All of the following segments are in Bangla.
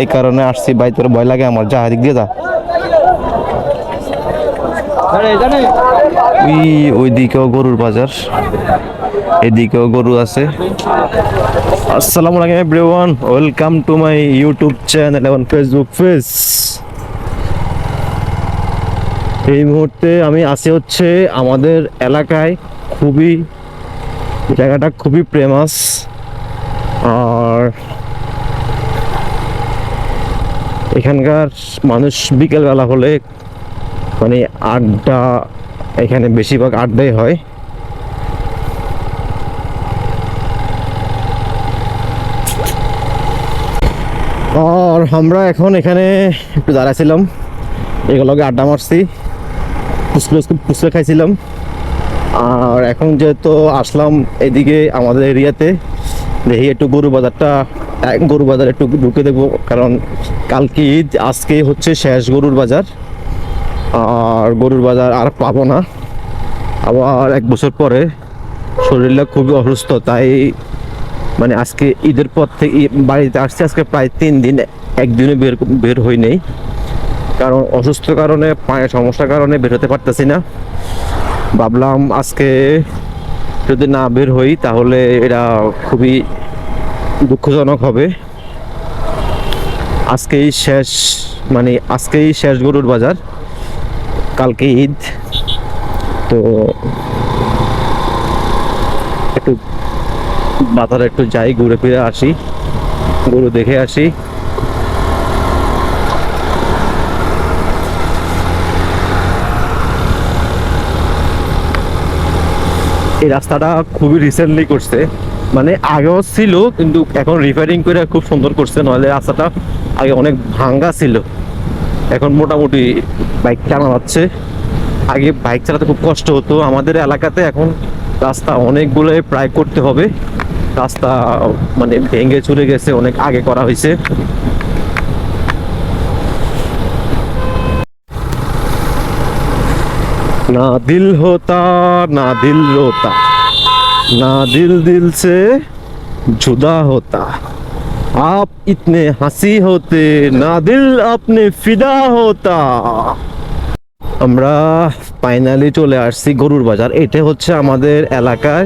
এই কারণে আসছি। ভাই তোর ভয় লাগে আমার। যা দিক দিয়ে যা। ওই ওইদিকেও গরুর বাজার। এদিকেও গরু আছে। আসসালামু আলাইকুম everyone welcome to my YouTube channel এবং ফেসবুক পেজ এই মুহূর্তে আমি আছি হচ্ছে আমাদের এলাকায়। খুবই জায়গাটা খুবই ফেমাস আর এখানকার মানুষ বিকেলবেলা হলে মানে আড্ডা, এখানে বেশিরভাগ আড্ডাই হয়। আর আমরা এখন এখানে একটু দাঁড়াছিলাম এগুলোকে আড্ডা মারছি ফুচকা ফুচকা খাইছিলাম। আর এখন যেহেতু আসলাম এদিকে আমাদের এরিয়াতে, দেখি একটু গরু বাজারটা গরু বাজার একটু ঢুকে দেখব, কারণ কালকে ঈদ, আজকে হচ্ছে শেষ গরুর বাজার। আর গরুর বাজার আর পাবো না। আবার এক বছর পরে শরীরটা খুবই অসুস্থ, তাই মানে আজকে ঈদের পর থেকে বাড়িতে আসছে, আজকে প্রায় তিন দিন একদিনে বের বের হই নেই। কারণ অসুস্থ কারণে, পায়ের সমস্যার কারণে বের হতে পারতেছি না। ভাবলাম আজকে যদি না বের হই, তাহলে এটা খুবই দুঃখজনক হবে। আজকেই শেষ মানে আজকেই শেষ গরুর বাজার। কালকে ঈদ। তো একটু বাজারে একটু যাই, ঘুরে ফিরে আসি, গরু দেখে আসি। এই রাস্তাটা খুবই রিসেন্টলি করছে। মানে আগেও ছিল কিন্তু এখন রিপেয়ারিং করে খুব সুন্দর করছে নইলে রাস্তাটা আগে অনেক ভাঙ্গা ছিল। এখন মোটামুটি বাইক চালানো যাচ্ছে। আগে বাইক চালাতে খুব কষ্ট হতো। আমাদের এলাকাতে এখন রাস্তা অনেকগুলো প্রায় করতে হবে। রাস্তা মানে ভেঙে চলে গেছে অনেক আগে করা হয়েছে। না দিল হতা না দিল হতা। ना दिल दिल से जुदा होता आप इतने हंसी होते ना दिल अपने फिदा होता আমরা ফাইনালি চলে আসছি গরুর বাজার এটা হচ্ছে আমাদের এলাকায়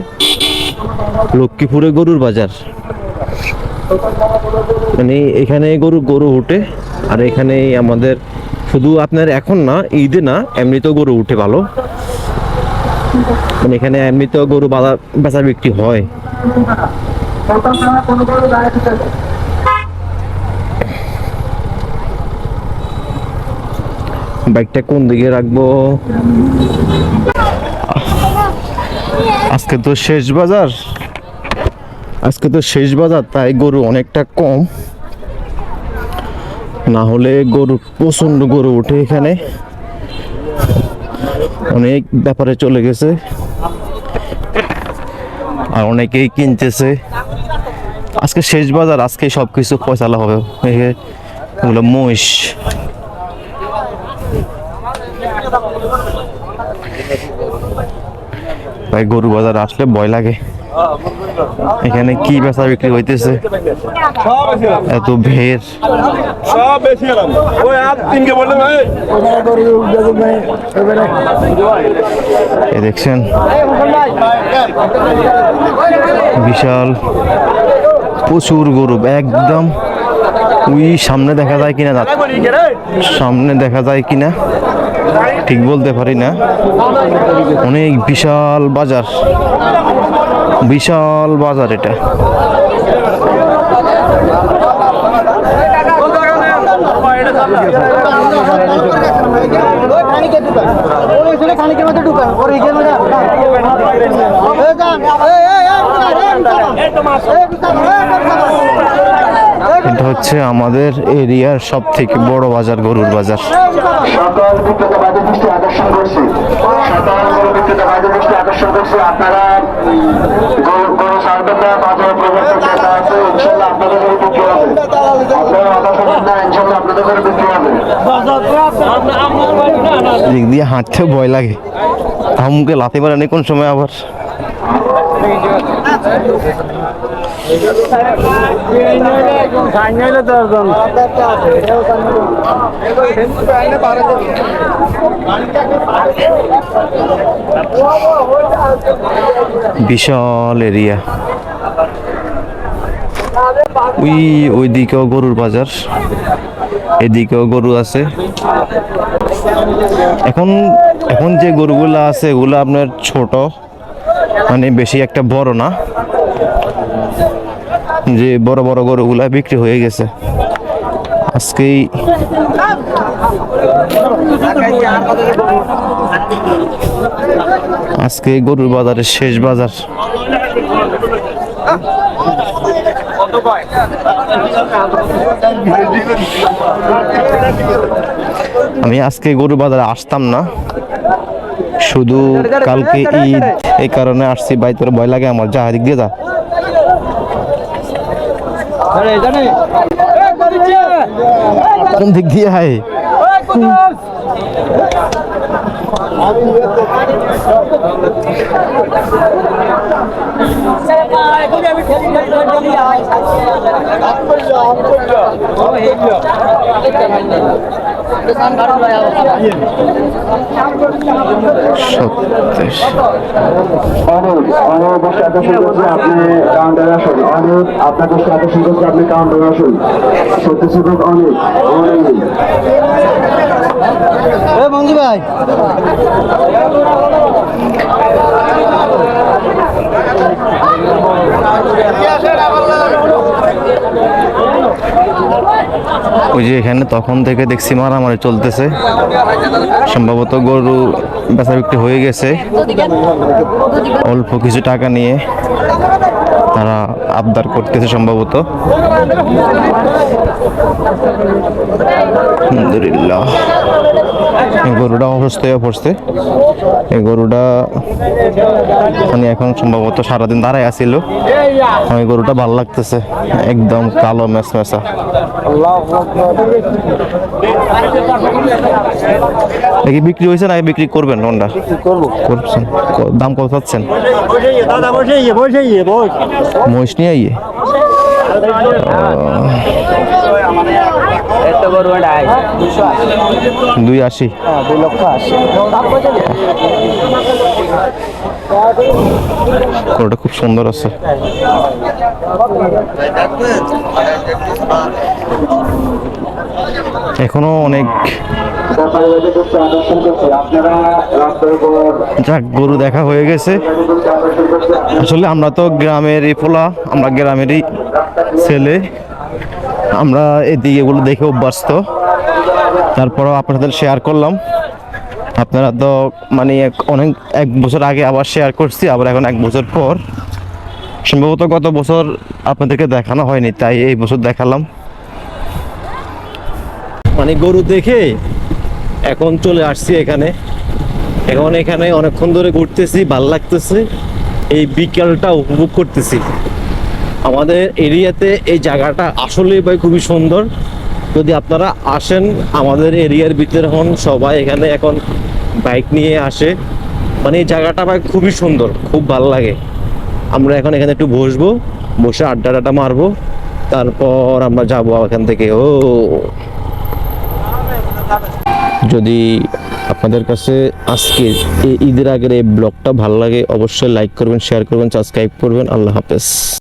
লক্ষ্মীপুরে গরুর বাজার মানে এখানে গরু গরু উঠে আর এখানে আমাদের শুধু আপনার এখন না ঈদে না এমনিতেও গরু উঠে ভালো মানে এখানে এমনিতেও গরু বাজার বেচা বিক্রি হয়। বাইকটা কোন দিকে রাখব? আজকে তো শেষ বাজার। আজকে তো শেষ বাজার, তাই গরু অনেকটা কম। না হলে গরু প্রচণ্ড গরু উঠে এখানে। অনেক ব্যাপারে চলে গেছে। আর অনেকেই কিনতেছে। আজকে শেষ বাজার আজকে সব কিছু পয়সালা হবে। এগুলো মহিষ। ভাই গরু বাজার আসলে ভয় লাগে। এখানে কি বেচা বিক্রি হইতেছে? এত ভিড়। সব বেশি গেলাম ওই আর তিনকে বললে এ দেখছেন? বিশাল প্রচুর গরু একদম ওই সামনে দেখা যায় কিনা সামনে দেখা যায় কিনা ঠিক বলতে পারি না। অনেক বিশাল বাজার। বিশাল বাজার এটা ঢুকান ওর ইজের মধ্যে এই যান এই এই এটা হচ্ছে আমাদের এরিয়ার সব থেকে বড় বাজার, গরুর বাজার। দিক দিয়ে হাঁটতে ভয় লাগে। আমুকে লাতে পারে কোন সময় আবার? বিশাল এরিয়া। ওই ওইদিকেও গরুর বাজার, এদিকেও গরু আছে। এখন এখন যে গরুগুলো আছে, এগুলো আপনার ছোট মানে বেশি একটা বড় না। যে বড় বড় গরুগুলা বিক্রি হয়ে গেছে। আজকেই আজকে গরুর বাজারের শেষ বাজার। আমি আজকে গরু বাজারে আসতাম না। শুধু কালকে ঈদ, এই কারণে আসছি। ভাই, তোর ভয় লাগে আমার? যা দিক দিয়ে যা। কোন দিক দিয়ে হায় সত্যি করছে আপনি কাউন্টারে আসুন অনেক দৃষ্টি আকর্ষণ করছে আপনি কাউন্টারে আসুন সত্যি সুযোগ অনেক অনেক ওই যে এখানে তখন থেকে দেখছি মারামারি চলতেছে। সম্ভবত গরু বেচা বিক্রি হয়ে গেছে। অল্প কিছু টাকা নিয়ে। আবদার করতেছে সম্ভবত। আলহামদুলিল্লাহ। এই গরুটা অসুস্থ হয়ে পড়ছে। এই গরুটা মানে এখন সম্ভবত সারাদিন দাঁড়ায় আসিল ওই গরুটা ভালো লাগতেছে। একদম কালো মেস মেসা দেখি বিক্রি হয়েছে না? বিক্রি করবেন করব। করছেন। দাম কত মহিষ নিয়ে আইয়ে? है দুই আশি। হ্যাঁ দুই লক্ষ আশি। গরুটা খুব সুন্দর আছে। এখনও অনেক যাক, গরু দেখা হয়ে গেছে। আসলে আমরা তো গ্রামের পোলা, আমরা গ্রামেরই ছেলে। আমরা এদিকে এগুলো দেখে অভ্যস্ত। তারপরেও আপনাদের শেয়ার করলাম। আপনারা তো মানে অনেক এক বছর আগে আবার শেয়ার করছি, আবার এখন এক বছর পর। সম্ভবত গত বছর আপনাদেরকে দেখানো হয়নি, তাই এই বছর দেখালাম। মানে গরু দেখে এখন চলে আসছি এখানে। এখন এখানে অনেকক্ষণ ধরে ঘুরতেছি, ভালো লাগতেছে। এই বিকেলটা উপভোগ করতেছি। আমাদের এরিয়াতে এই জায়গাটা আসলেই ভাই খুবই সুন্দর। যদি আপনারা আসেন, আমাদের এরিয়ার ভিতরে হন, সবাই এখানে এখন বাইক নিয়ে আসে। মানে এই জায়গাটা ভাই খুবই সুন্দর, খুব ভালো লাগে। আমরা এখন এখানে একটু বসবো, বসে আড্ডা মারবো। তারপর আমরা যাব এখান থেকে। ও। যদি আপনাদের কাছে আজকে এই ঈদের আগের এই ব্লগটা ভালো লাগে, অবশ্যই লাইক করবেন শেয়ার করবেন সাবস্ক্রাইব করবেন। আল্লাহ হাফেজ।